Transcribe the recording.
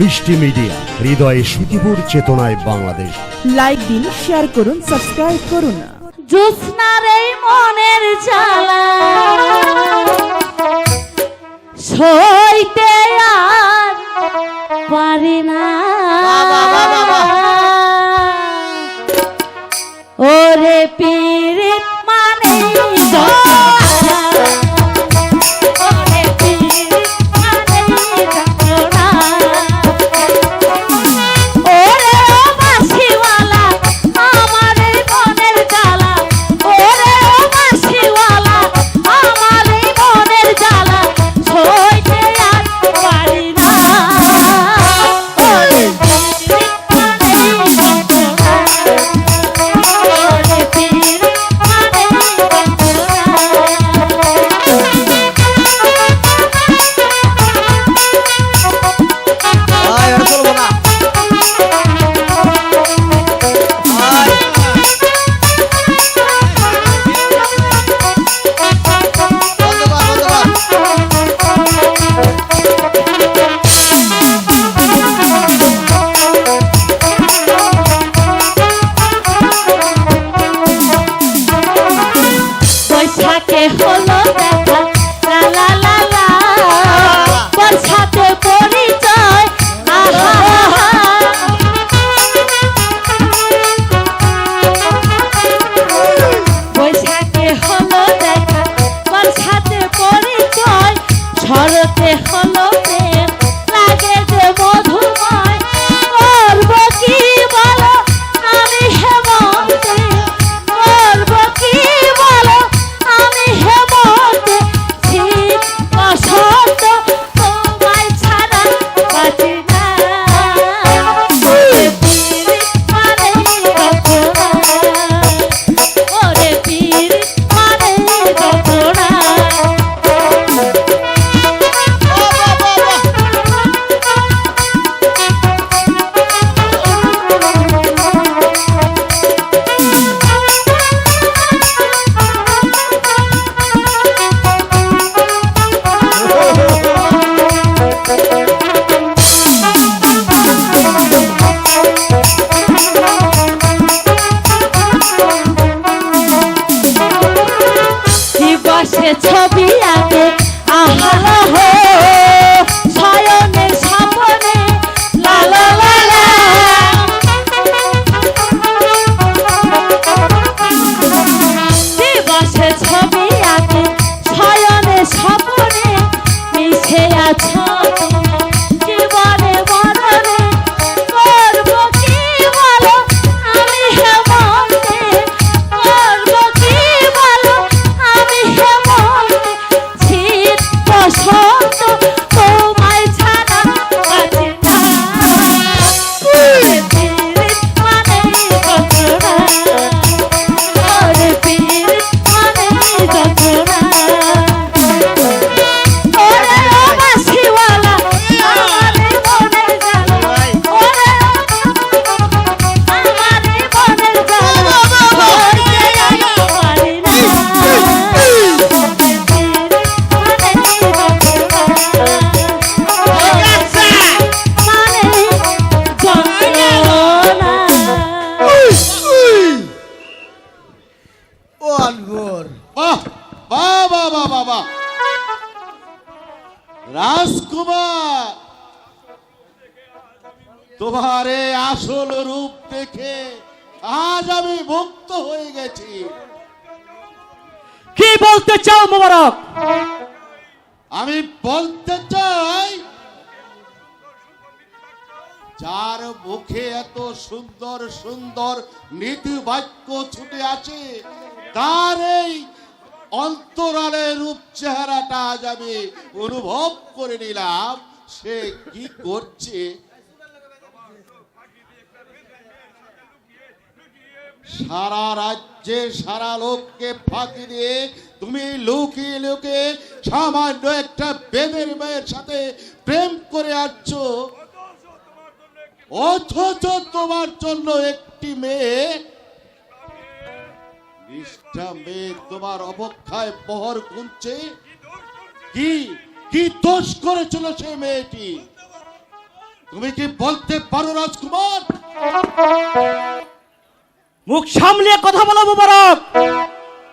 মিষ্টি মিডিয়া হৃদয়ে সুখীপুর চেতনায় বাংলাদেশ। লাইক দিন শেয়ার করুন সাবস্ক্রাইব করুন। জোৎস্নার এই মনের জ্বালা সইতে আর পারি না। ওরে পীড়িত হলো দেখা ও বাহ বাহ বাহ বাহ বাহ বাহ। রাজকুমার তোমার আসল রূপ দেখে আজ আমি মুক্ত হয়ে গেছি। কি বলতে চাও মোবারক? আমি বলতে চাই যার মুখে এত সুন্দর সুন্দর নীতি বাক্য ছুটে আছে তার এই অন্তরালের রূপ চেহারাটা আজ আমি অনুভব করে নিলাম। সে কি করছে? সারা রাজ্যে, সারা লোককে ফাঁকি দিয়ে তুমি লুকিয়ে লুকিয়ে সামান্য একটা বেদের মেয়ের সাথে প্রেম করে আসছো। অথচ তোমার জন্য একটি মেয়ে বিশটা মেয়ে তোমার অবক্ষায় পহর গুনছে। কি কি দোষ করেছিল সে মেয়েটি? তুমি কি বলতে পারো রাজকুমার? মুখ সামলে কথা বলো মুবারক।